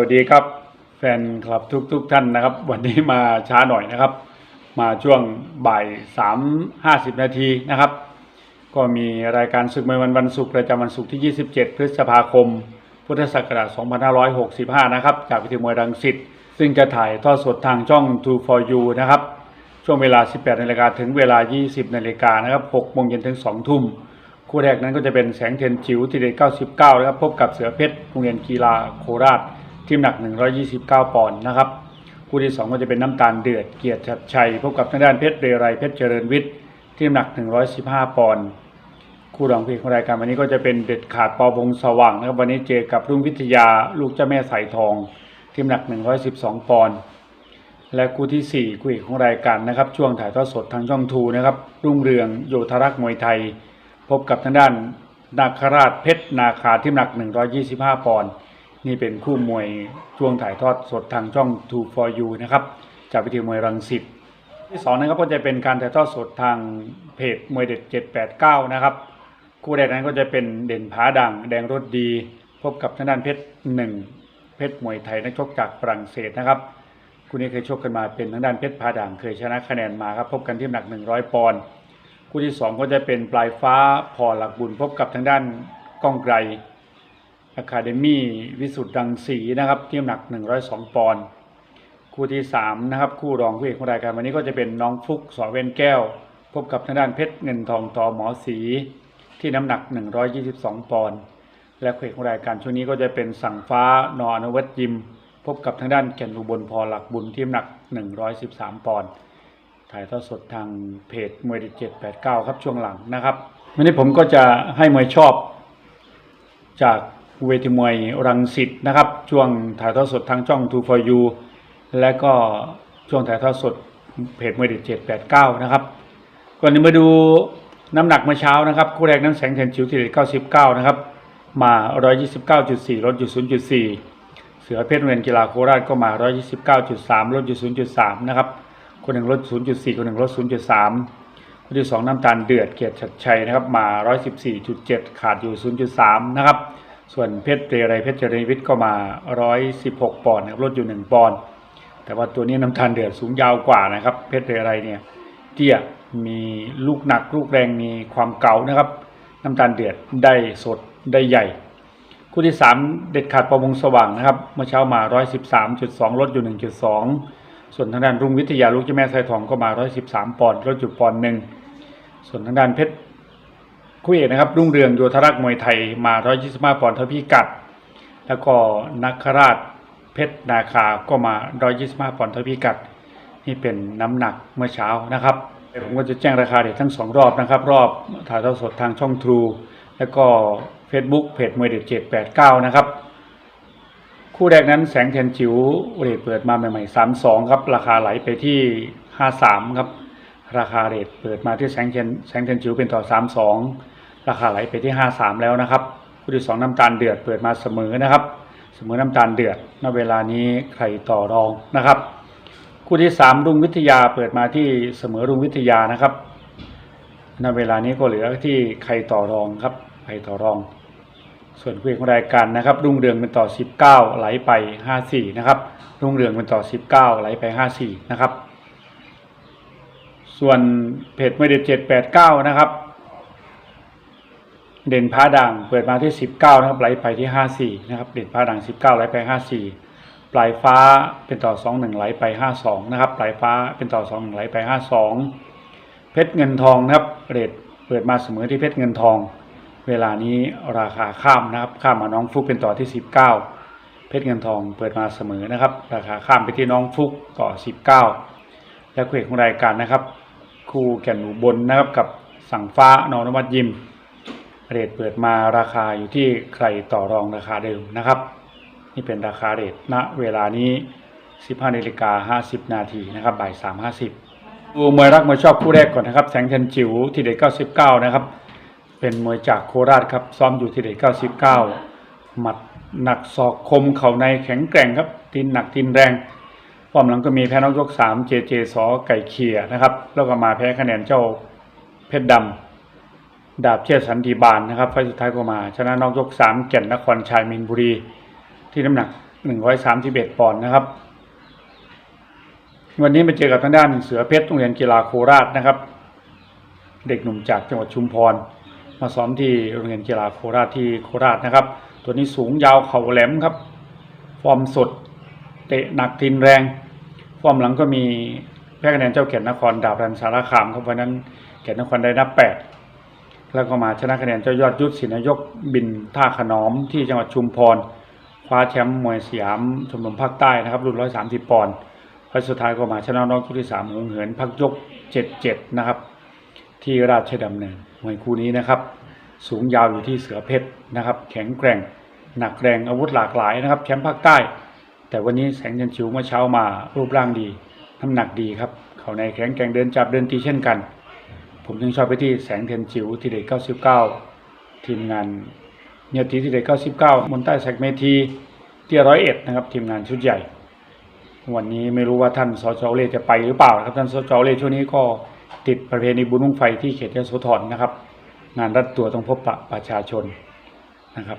วัสดีครับ แฟนคลับทุกทุกๆท่านนะครับ วันนี้มาช้าหน่อยนะครับ มาช่วงบ่ายสามห้าสิบนาทีนะครับ ก็มีรายการศึกมวยวันวันศุกร์ประจำวันศุกร์ที่ 27 พฤษภาคม พุทธศักราช2565 นะครับ จากวิทยมวยรังสิตซึ่งจะถ่ายทอดสดทางช่อง True for You นะครับ ช่วงเวลา 18นาฬิกาถึงเวลา 20นาฬิกานะครับ6โมงเย็นถึง 2 ทุ่มคู่แรกนั้นก็จะเป็นแสงเทียนจิ๋วทีเด็ด99นะครับพบกับเสือเพชรโรงเรียนกีฬาโคราช ทีมหนัก 129 ปอนด์นะครับ คู่ที่ 2 ก็จะเป็นน้ำตาลเดือดเกียรติชัดชัย พบกับทางด้านเพชรเรไรเพชรเจริญวิทย์ทีมหนัก 115 ปอนด์คู่รองพลงของรายการวันนี้ก็จะเป็นเด็ดขาดปอวงสว่างนะครับวันนี้เจอกับรุ่งวิทยาลูกเจ้าแม่สายทอง ทีมหนัก 112 ปอนด์และคู่ที่ 4 คู่เอกของรายการนะครับ ช่วงถ่ายทอดสดทางช่องทูนะครับ รุ่งเรืองโยธรักษ์มวยไทย พบกับทางด้านนาคราชเพชรนาคาทีมหนัก 125 ปอนด์ นี่เป็นคู่มวยช่วงถ่ายทอดสดทางช่อง Two for You นะครับ จากวิทยมวยรังสิตที่สองนะครับก็จะเป็นการถ่ายทอดสดทางเพจมวยเด็ด 789 นะครับ คู่แรกนั้นก็จะเป็นเด่นผาดัง แดงรถดี พบกับทางด้านเพชรหนึ่งเพชรมวยไทยนักชกจากฝรั่งเศสนะครับคู่นี้เคยชกกันมาเป็นทางด้านเพชรผาดังเคยชนะคะแนนมาครับพบกันที่หนัก 100 ปอนด์คู่ที่สองก็จะเป็นปลายฟ้าพอหลักบุญพบกับทางด้านก้องไกร อะคาเดมี่วิสุทธ์ดังสีนะครับที่น้ำหนัก 102 ปอนด์คู่ที่สามนะครับ คู่รองคู่เอกของรายการวันนี้ก็จะเป็นน้องฟุกสอเวนแก้ว พบกับทางด้านเพชรเงินทองต่อหมอสีที่น้ำหนัก 122 ปอนด์และคู่เอกของรายการช่วงนี้ก็จะเป็นสั่งฟ้านอนวัตยิม พบกับทางด้านแก่นอุบลพอหลักบุญที่น้ำหนัก 113 ปอนด์ถ่ายทอดสดทางเพจมวยดิเจ็ดแปดเก้าครับช่วงหลังนะครับวันนี้ผมก็จะให้มวยชอบจาก เวทีมวยรังสิตนะครับ ช่วงถ่ายทอดสดทางช่อง Two for You และก็ช่วงถ่ายทอดสดเพจมวยเด็ดเจ็ดแปดเก้านะครับ ก่อนนี้มาดูน้ำหนักเมื่อเช้านะครับคู่แรกนั้นแสงเทียนจิ๋วที่เด็ดเก้าสิบเก้านะครับมาร้อยยี่สิบเก้าจุดสี่ลดอยู่ศูนย์จุดสี่เสือเพชรโรงเรียนกีฬาโคราชก็มาร้อยยี่สิบเก้าจุดสามลดอยู่ศูนย์จุดสามนะครับคนหนึ่งลดศูนย์จุดสี่คนหนึ่งลดศูนย์จุดสามคนที่สองน้ำตาลเดือดเกียรติชัดชัยนะครับมาร้อยสิบสี่จุดเจ็ดขาดอยู่ศูนย์จุดสามนะครับ ส่วนเพชรเรไรเพชรเจริญวิทย์ก็มา 116 ปอนด์นะครับลดอยู่ 1 ปอนด์แต่ว่าตัวนี้น้ำตาลเดือดสูงยาวกว่านะครับ เพชรเรไรเนี่ยเตี้ยมีลูกหนักลูกแรงมีความเก่านะครับ น้ำตาลเดือดได้สดได้ใหญ่ คู่ที่ 3 เด็ดขาดประมงสว่างนะครับเมื่อเช้ามา 113.2 ลดอยู่ 1.2 ส่วนทางด้านรุ่งวิทยาลูกเจ้าแม่ไซทองก็มา 113 ปอนด์ลดอยู่ปอนด์หนึ่งส่วนทางด้านเพชร คู่เอกนะครับ รุ่งเรืองโยธรักมวยไทยมา125ปอนด์เท่าพิกัด แล้วก็นักคราชเพชรนาคาก็มา125ปอนด์เท่าพิกัด นี่เป็นน้ำหนักเมื่อเช้านะครับผมก็จะแจ้งราคาเด็ดทั้ง2รอบนะครับ รอบถ่ายทอดสดทางช่อง True แล้วก็ Facebook เพจมวยเด็ด789นะครับ คู่แรกนั้นแสงเทียนจิ๋วเรทเปิดมาใหม่ๆ32ครับ ราคาไหลไปที่53ครับราคาเรทเปิดมาที่แสงเทียนแสงเทียนจิ๋วเป็นต่อ32 ราคาไหลไปที่ 53 แล้วนะครับคู่ที่ 2 น้ำตาลเดือดเปิดมาเสมอนะครับ เสมอน้ำตาลเดือดณเวลานี้ใครต่อรองนะครับคู่ที่ 3 รุ่งวิทยาเปิดมาที่เสมอรุ่งวิทยานะครับณเวลานี้ก็เหลือที่ใครต่อรองครับใครต่อรอง ส่วนคู่เอกของรายการนะครับรุ่งเรืองเป็นต่อ 19 ไหลไป 54 นะครับรุ่งเรืองเป็นต่อ 19 ไหลไป 54 นะครับ ส่วนเพจไม่เด็ด789 นะครับ เด่นพาด่างเปิดมาที่ 19นะครับไหลไปที่ 54นะครับเด่นพาด่าง 19ไหลไป 54 ปลายฟ้าเป็นต่อ 21ไหลไป 52นะครับปลายฟ้าเป็นต่อ 21ไหลไป 52 เพชรเงินทองนะครับเรทเปิดมาเสมอที่เพชรเงินทอง เวลานี้ราคาข้ามนะครับข้ามมาน้องฟุกเป็นต่อที่ 19 เพชรเงินทองเปิดมาเสมอนะครับ ราคาข้ามไปที่น้องฟุกต่อ 19 และคู่เอกของรายการนะครับ คู่แก่นอุบลนะครับกับสั่งฟ้านอนวัดยิม เรทเปิดมาราคาอยู่ที่ใครต่อรองราคาเดิมนะครับ นี่เป็นราคาเรทณเวลานี้ 15นาฬิกา50 นาทีนะครับบ่าย 3.50ดูมวยรักมวยชอบคู่แรกก่อนนะครับ แสงเทียนจิ๋วที่เด็ก99 นะครับ เป็นมวยจากโคราชครับ ซ้อมอยู่ที่เด็ก99 หมัดหนักศอกคมเข่าในแข็งแกร่งครับทินหนักทินแรงความหลังก็มีแพ้นอกยก3เจเจสอไก่เขียนะครับ แล้วก็มาแพ้คะแนนเจ้าเพชรดำ ดาบเชิดสันติบาลนะครับไฟสุดท้ายก็มาชนะนอกยก3แก่นนครชัยมินบุรี ที่น้ำหนักหนึ่งร้อยสามสิบเอ็ดปอนด์นะครับ วันนี้มาเจอกับทางด้านเสือเพชรโรงเรียนกีฬาโคราชนะครับ เด็กหนุ่มจากจังหวัดชุมพร มาซ้อมที่โรงเรียนกีฬาโคราชที่โคราชนะครับ ตัวนี้สูงยาวเข่าแหลมครับ ฟอร์มสด เตะหนักทินแรง ฟอร์มหลังก็มีแพ้คะแนนเจ้าเกียรตินครดาบรันสารคามครับวันนั้นเกียรตินครได้นับแปด แล้วก็มาชนะคะแนนเจ้ายอดยุทธศินายกบินท่าขนอมที่จังหวัดชุมพรคว้าแชมป์มวยสยามชมรมภาคใต้นะครับรุ่น 130 ปอนด์ไฟสุดท้ายก็มาชนะน้องคู่ที่3หงเหินพักยก 77 นะครับ ที่ราชดำเนินมวยคู่นี้นะครับ สูงยาวอยู่ที่เสือเพชรนะครับ แข็งแกร่ง หนักแรงอาวุธหลากหลายนะครับแชมป์ภาคใต้ แต่วันนี้แสงจันชิวเมื่อเช้ามารูปร่างดีน้ำหนักดีครับ เขาในแข็งแกร่งเดินจับเดินตีเช่นกัน ผมจึงชอบไปที่แสงเทียนจิ๋วทีเด็ก99 ทีมงานเนียตีทีเด็ก99 มนใต้แสกเมทีที่ร้อยเอ็ดนะครับ ทีมงานชุดใหญ่ วันนี้ไม่รู้ว่าท่านสจเล่จะไปหรือเปล่าครับท่านสจเล่ช่วงนี้ก็ติดประเพณีบุญลุงไฟที่เขตยโสธรนะครับ งานรัดตัวต้องพบปะประชาชนนะครับ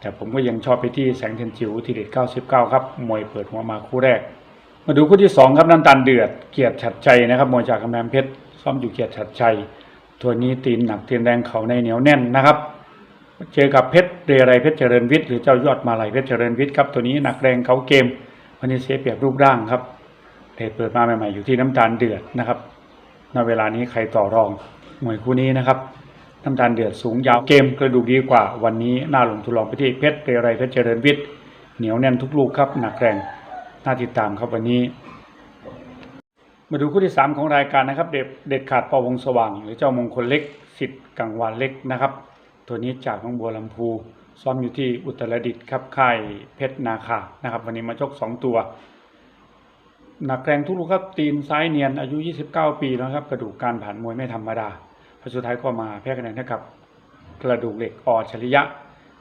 แต่ผมก็ยังชอบไปที่แสงเทียนจิ๋วทีเด็ด99 ครับมวยเปิดหัวมาคู่แรก มาดูคู่ที่ 2 ครับน้ำตาลเดือด เกียรติฉัดชัยนะครับมวยจากกำแพงเพชร ซ้อมอยู่เกียรติฉัดชัยตัวนี้ตีนหนักตีนแรงเขาในเหนียวแน่นนะครับ เจอกับเพชรเรไรเพชรเจริญวิทย์หรือเจ้ายอดมาลัยเพชรเจริญวิทย์ครับตัวนี้หนักแรงเขาเกมวันนี้เสียเปรียบรูปร่างครับเพจเปิดมาใหม่ๆอยู่ที่น้ำตาลเดือดนะครับณเวลานี้ใครต่อรองมวยคู่นี้นะครับน้ำตาลเดือดสูงยาวเกมกระดูกดีกว่า วันนี้น่าลงทุนลองไปที่เพชรเรไรเพชรเจริญวิทย์เหนียวแน่นทุกลูกครับหนักแรงน่าติดตามครับวันนี้ มาดูคู่ที่ 3 ของรายการนะครับ เด็ดเด็ดขาดปอวงสว่าง หรือเจ้ามงคลเล็กสิทธิ์กังวานเล็กนะครับ ตัวนี้จากหน้องบัวลำพูซ้อมอยู่ที่อุตรดิตถ์ครับค่ายเพชรนาคานะครับ วันนี้มาชก2 ตัวหนักแรงทุกลูกครับตีนซ้ายเนียนอายุ 29 ปีแล้วครับกระดูกการผ่านมวยไม่ธรรมดาพอสุดท้ายก็มาแพ้คะแนนให้กับ กระดูกเหล็กออชริยะ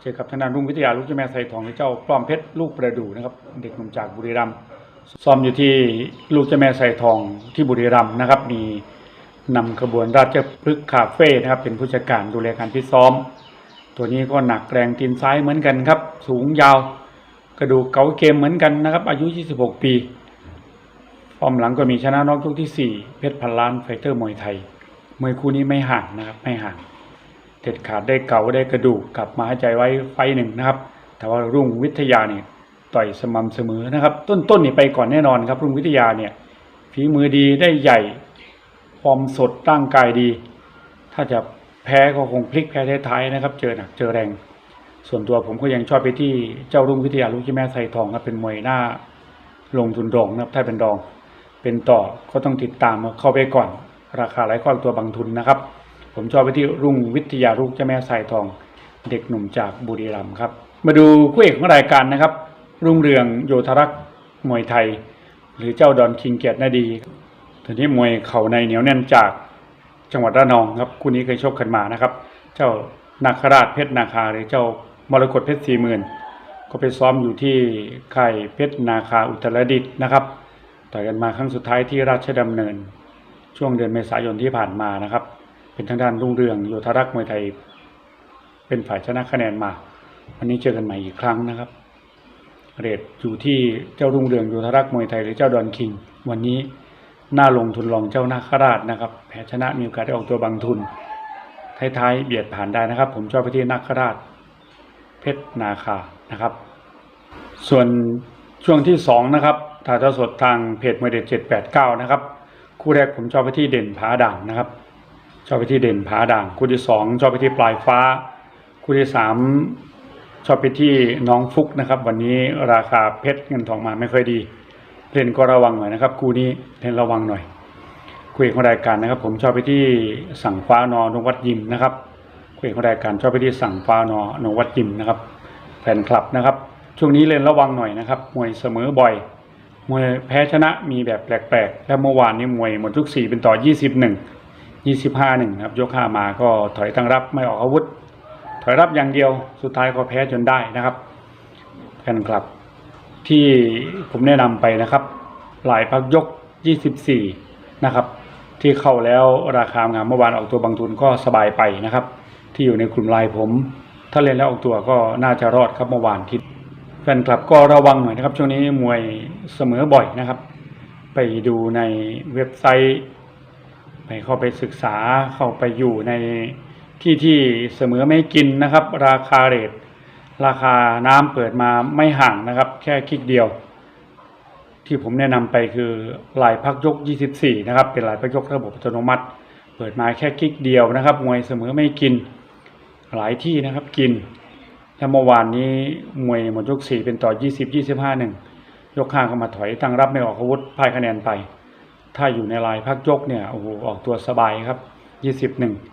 เจอกับทางด้ารุ่งวิทยาลูกเจ้าแม่ไซทองหรือเจ้าปลอมเพชรลูกประดูนะครับ เด็กหนุ่มจากบุรีรัมย์ ซ้อมอยู่ที่ลูกเจ้าแม่ไซทองที่บุรีรัมย์นะครับ มีนำขบวนราชพฤกษ์คาเฟ่นะครับ เป็นผู้จัดการดูแลการพิตซ้อม ตัวนี้ก็หนักแรงตีนซ้ายเหมือนกันครับ สูงยาวกระดูกเก๋าเกมเหมือนกันนะครับ อายุ 26 ปีฟอร์มหลังก็มีชนะน็อกยกที่ 4 เพชรพันล้านไฟเตอร์มวยไทยมวยคู่นี้ไม่ห่างนะครับ ไม่ห่างเด็ดขาดได้เก่าได้กระดูกกลับมาให้ใจไว้ไฟหนึ่งนะครับ แต่ว่ารุ่งวิทยาเนี่ย ต่อยสม่ำเสมอนะครับ ต้นๆนนี่ไปก่อนแน่นอนครับรุ่งวิทยาเนี่ยฝีมือดีได้ใหญ่ฟอร์มสดร่างกายดี ถ้าจะแพ้ก็คงพลิกแพ้ท้ายๆนะครับ เจอหนักเจอแรง ส่วนตัวผมก็ยังชอบไปที่เจ้ารุ่งวิทยาลูกที่แม่ไซทองครับเป็นมวยหน้าลงทุนรองนะครับถ้าเป็นรอง เป็นต่อก็ต้องติดตามเข้าไปก่อน ราคาหลายข้อตัวบางทุนนะครับ ผมชอบไปที่รุ่งวิทยาลูกเจ้าแม่ไซทอง เด็กหนุ่มจากบุรีรัมย์ครับ มาดูคู่เอกของรายการนะครับ รุ่งเรืองโยธรักษ์มวยไทย หรือเจ้าดอนคิงเกียรตินาดีตัวนี้มวยเข่าในเหนียวแน่นจากจังหวัดระนองครับคู่นี้เคยชกกันมานะครับ เจ้านาคราชเพชรนาคา หรือเจ้ามรกตเพชรสี่หมื่นก็ไปซ้อมอยู่ที่ค่ายเพชรนาคาอุตรดิตถ์นะครับต่อยกันมาครั้งสุดท้ายที่ราชดำเนิน ช่วงเดือนเมษายนที่ผ่านมานะครับ เป็นทางด้านรุ่งเรืองโยธรักษ์มวยไทย เป็นฝ่ายชนะคะแนนมา วันนี้เจอกันใหม่อีกครั้งนะครับ เรทอยู่ที่เจ้ารุ่งเรืองโยธรักษ์มวยไทยหรือเจ้าดอนคิง วันนี้หน่าลงทุนลองเจ้านาคราชนะครับแพ้ชนะมีโอกาสได้ออกตัวบางทุนท้ายๆเบียดผ่านได้นะครับ ผมชอบไปที่นาคราช เพชรนาคานะครับ ส่วนช่วงที่สองนะครับถ่ายทอดสดทางเพจมวยเด็ดเจ็ดแปดเก้านะครับ คู่แรกผมชอบไปที่เด่นผาด่างนะครับ ชอบไปที่เด่นผาด่าง คู่ที่สองชอบไปที่ปลายฟ้า คู่ที่สาม ชอบไปที่น้องฟุกนะครับ วันนี้ราคาเพชรเงินทองมาไม่ค่อยดีเล่นก็ระวังหน่อยนะครับคู่นี้เล่นระวังหน่อยคุยของรายการนะครับ ผมชอบไปที่สั่งฟ้านอนงวัดยิมนะครับคุยของรายการชอบไปที่สั่งฟ้านอนงวัดยิมนะครับแฟนคลับนะครับ ช่วงนี้เล่นระวังหน่อยนะครับมวยเสมอบ่อยมวยแพ้ชนะมีแบบแปลกๆ และเมื่อวานนี้มวยหมดทุกสี่เป็นต่อ 21 25หนึ่งครับยกห้ามาก็ถอยตั้งรับไม่ออกอาวุธ ถอยรับอย่างเดียวสุดท้ายก็แพ้จนได้นะครับแฟนคลับ ที่ผมแนะนำไปนะครับ หลายพักยก 24 นะครับ ที่เข้าแล้วราคางามเมื่อวานออกตัวบางทุนก็สบายไปนะครับ ที่อยู่ในกลุ่มไลน์ผม ถ้าเล่นแล้วออกตัวก็น่าจะรอดครับเมื่อวานที่แฟนคลับก็ระวังหน่อยนะครับช่วงนี้มวยเสมอบ่อยนะครับ ไปดูในเว็บไซต์ ไปเข้าไปศึกษาเข้าไปอยู่ใน ที่ที่เสมอไม่กินนะครับ ราคาเรทราคาน้ำเปิดมาไม่ห่างนะครับ แค่คลิกเดียว ที่ผมแนะนำไปคือลายพักยก 24 นะครับ เป็นลายพักยกระบบอัตโนมัติ เปิดมาแค่คลิกเดียวนะครับมวยเสมอไม่กินหลายที่นะครับกินแล้วเมื่อวานนี้มวยหมดยก 4 เป็นต่อ 20 25 1ยกห้าก็มาถอยตั้งรับไม่ออกอาวุธพ่ายคะแนนไป ถ้าอยู่ในลายพักยกเนี่ยโอ้โหออกตัวสบายครับ 21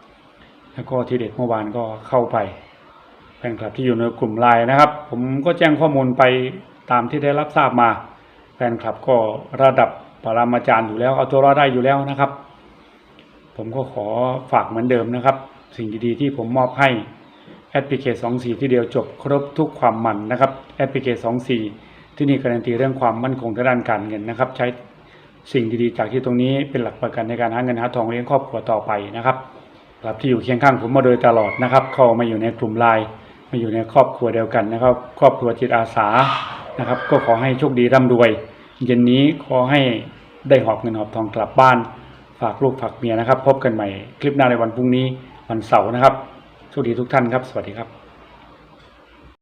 แล้วก็ทีเด็ดเมื่อวานก็เข้าไปแฟนคลับที่อยู่ในกลุ่มไลน์นะครับ ผมก็แจ้งข้อมูลไปตามที่ได้รับทราบมา แฟนคลับก็ระดับปรามาจารย์อยู่แล้วเอาตัวรอดได้อยู่แล้วนะครับ ผมก็ขอฝากเหมือนเดิมนะครับ สิ่งดีๆที่ผมมอบให้แอดพลิเคชัน24ที่เดียวจบครบทุกความมันนะครับแอดพลิเคชัน24ที่นี่การันตีเรื่องความมั่นคงทางด้านการเงินนะครับ ใช้สิ่งดีๆจากที่ตรงนี้เป็นหลักประกันในการหาเงินหาทองเลี้ยงครอบครัวต่อไปนะครับ ครับที่อยู่เคียงข้างผมมาโดยตลอดนะครับ เข้ามาอยู่ในกลุ่มไลน์มาอยู่ในครอบครัวเดียวกันนะครับ ครอบครัวจิตอาสานะครับ ก็ขอให้โชคดีร่ำรวย เย็นนี้ขอให้ได้หอบเงินหอบทองกลับบ้าน ฝากลูกฝากเมียนะครับ พบกันใหม่คลิปหน้าในวันพรุ่งนี้วันเสาร์นะครับโชคดีทุกท่านครับ สวัสดีครับ